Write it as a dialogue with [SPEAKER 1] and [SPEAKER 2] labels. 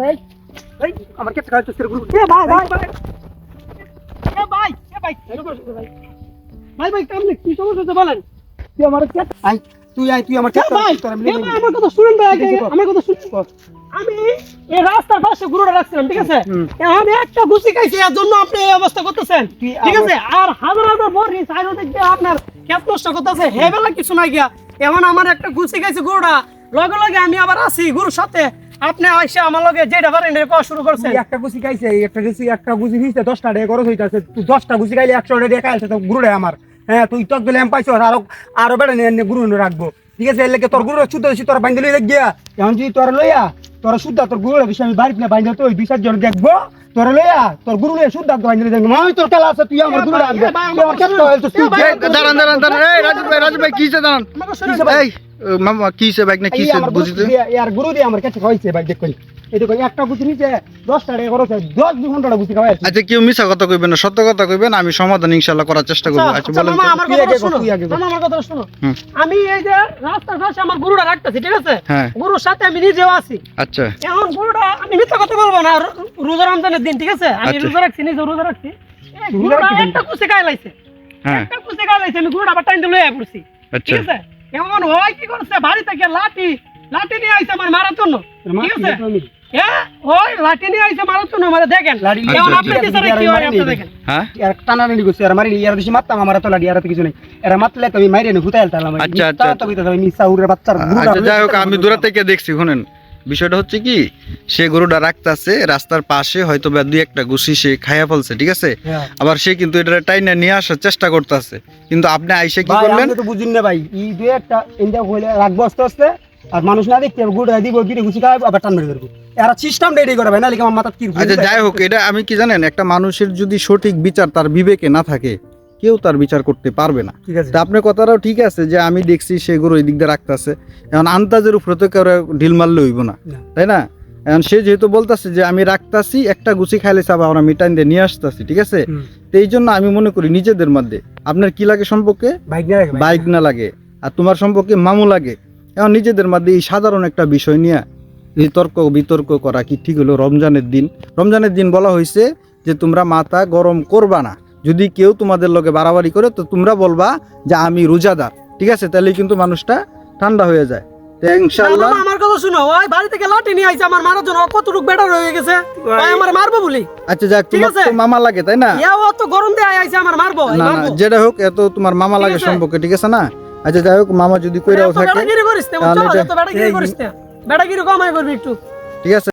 [SPEAKER 1] ভাই ভাই আমার কাছে কাজ তোর গুড় এ ভাই ভাই। এ ভাই এ ভাই ভাই। ভাই কামলে কি সমস্যা বলেন? তুই আমার কাছে আই তুই আই তুই আমার কাছে ভাই আমার কথা শুনুন ভাই আমার কথা শুনুন। আমি এই রাস্তার পাশে গুড়টা রাখছিলাম ঠিক আছে? এখন একটা গুছি খাইছি এর জন্য আপনি এই অবস্থা করতেছেন ঠিক আছে? আর হাজার হাজার সাইড আপনার খেত নষ্ট করতেছে হেবেলা কিছু নাই গিয়া। এখন আমার একটা গুছি খাইছে গুড়টা লগে লগে আমি আবার আছি গুরুর সাথে। আপনি আইসা আমার লগে যেটা পারেন এটা করা শুরু করছেন।
[SPEAKER 2] একটা গুছি খাইছে একটা গুছি একটা গুছি দিছে দশটা টাকা খরচ হইতাছে। তুই দশটা গুছি খাইলে একশো টাকা খাইছে তো গুরুড়ে আমার। হ্যাঁ তুই তক দিলে আমি পাইছো আরও আরও বেড়ে নিয়ে গুরু রাখব। ঠিক আছে এর লেগে তোর গুরু শুদ্ধ দিছি তোর বাইন্দে লইয়া গিয়া। এখন যদি তোর লইয়া তোর শুদ্ধ তোর গুরু বিষয় আমি বাড়িতে বাইন্দে তো দুই চারজন দেখব। তোর লইয়া তোর গুরু লইয়া শুদ্ধ বাইন্দে দেখব। আমি তোর খেলা আছে তুই আমার গুরু রাখবে তুই তুই
[SPEAKER 3] দাঁড়ান দাঁড়ান দাঁড়ান এই রাজু ভাই রাজু ভাই কিসে দাঁড়ান। এই মামা বাইক না
[SPEAKER 2] আমার
[SPEAKER 3] বুঝিতে?
[SPEAKER 2] ইয়ার গুরু দিয়ে আমার কাছে দেখ কই এই দেখো একটা গুছি নিচে দশটা টাকা খরচ হয় দশ দু ঘণ্টা গুছি খাওয়াইছে
[SPEAKER 3] আচ্ছা কেউ মিছা কথা কইবেন না সত্য কথা কইবেন আমি সমাধান ইনশাআল্লাহ করার চেষ্টা করব। আচ্ছা
[SPEAKER 1] আচ্ছা,
[SPEAKER 3] বলেন
[SPEAKER 1] মামা, আমার
[SPEAKER 2] বল,
[SPEAKER 1] শোনো। মামা, আমার কথাটা শোনো। আমি এই যে রাস্তার পাশে আমার গরুটা রাখতেছি ঠিক আছে? গুরুর সাথে আমি নিজেও আছি।
[SPEAKER 3] আচ্ছা।
[SPEAKER 1] এখন গরুটা আমি মিথ্যা কথা বলব না রোজা রমজানের দিন ঠিক আছে? আমি
[SPEAKER 3] আচ্ছা।
[SPEAKER 1] রোজা রাখছি নিজে রোজা রাখছি।
[SPEAKER 2] রোজা
[SPEAKER 1] একটা কুচে গায়ে লাইছে
[SPEAKER 3] হ্যাঁ।
[SPEAKER 1] একটা কুচে গায়ে লাইছে আমি গরুটা আবার টাইম দিয়ে লইয়া পড়ছি
[SPEAKER 3] আচ্ছা।
[SPEAKER 1] ঠিক আছে? এখন ওই কি করছে? বাড়ি থেকে লাঠি লাঠি নিয়ে আইছে আমার মারার জন্য। ঠিক আছে হ্যাঁ ওই লাঠি নিয়ে আইছে মারার জন্য মানে দেখেন। আপনি। বিচারে কি হয় আপনি দেখেন।
[SPEAKER 3] হ্যাঁ?
[SPEAKER 2] আর টানাটানি করছে আর মারি ইয়ার বেশি মারতাম আমার তো লাগি আর তো কিছু নেই। এরা মারলে তো আমি মাইরে
[SPEAKER 3] আচ্ছা, আচ্ছা,
[SPEAKER 2] তো বিতা আমি সাউরের বাচ্চার
[SPEAKER 3] আচ্ছা যাই হোক আমি দূরে থেকে দেখছি শুনেন। বিষয়টা হচ্ছে কি সে গরুটা রাখতেছে রাস্তার পাশে হয়তো বা দুই একটা গুছি সে খাইয়া ফেলছে ঠিক আছে?
[SPEAKER 2] হ্যাঁ।
[SPEAKER 3] আবার সে কিন্তু এটা টাইনা নিয়ে আসার চেষ্টা করতেছে। কিন্তু আপনি আইসে কি করলেন?
[SPEAKER 2] তো বুঝিন না ভাই এই দুই একটা ইন্দা হইলে রাখব আস্তে আস্তে আর মানুষ না দেখতে গুড় দিব গিরে গুছি খাওয়াবো আবার টান মেরে ধরবো। এরা সিস্টেম রেডি করে ভাই না লিখে আমার মাথা কি
[SPEAKER 3] আচ্ছা যাই হোক এটা আমি কি জানেন একটা মানুষের যদি সঠিক বিচার তার বিবেকে না থাকে কেউ তার বিচার করতে পারবে না।
[SPEAKER 2] ঠিক আছে।
[SPEAKER 3] তা আপনার কথাটাও ঠিক আছে যে আমি দেখছি সে গরু এই দিক দিয়ে রাখতেছে। এখন আন্তাজের উপরে তো কেউ ঢিল মারলে হইব না। তাই না? এখন সে যেহেতু বলতেছে যে আমি রাখতাছি একটা গুছি খাইলে সাবা আমরা মিটাইন দিয়ে নিয়ে আসতেছি ঠিক আছে? তো এই জন্য আমি মনে করি নিজেদের মধ্যে আপনার কি লাগে সম্পর্কে?
[SPEAKER 2] বাইক না রাখবে
[SPEAKER 3] বাইক না লাগে। আর তোমার সম্পর্কে মামু লাগে। এখন নিজেদের মধ্যে এই সাধারণ একটা বিষয় নিয়ে এই তর্ক বিতর্ক করা কি ঠিক হলো? রমজানের দিন। রমজানের দিন বলা হয়েছে যে তোমরা মাথা গরম করবা না। যদি কেউ তোমাদের লগে বাড়াবাড়ি করে তো তোমরা বলবা যে আমি রোজাদার। ঠিক আছে? তাহলে কিন্তু মানুষটা ঠান্ডা হয়ে যায়। তো ইনশাআল্লাহ
[SPEAKER 1] মামা, আমার কথা শুনো। ওই বাড়ি থেকে লাঠি নিয়ে আইছে আমার মারার জন্য। ও বেটার হয়ে গেছে। ওই আমার মারবো বলি।
[SPEAKER 3] আচ্ছা যাক তোমার তো মামা লাগে তাই না?
[SPEAKER 1] ইয়া ও তো গরম দিয়ে আইছে আমার মারবো
[SPEAKER 3] না যেটা হোক এত তোমার মামা লাগে সম্পর্কে ঠিক আছে না? আচ্ছা যাই হোক মামা যদি কইরাও থাকে
[SPEAKER 1] বেটাগিরি করিস না
[SPEAKER 3] তাহলে
[SPEAKER 1] বুঝছ?
[SPEAKER 3] এটা-
[SPEAKER 1] এত বেটাগিরি করিস না বেটাগিরি কমাই করবি একটু।
[SPEAKER 3] ঠিক আছে।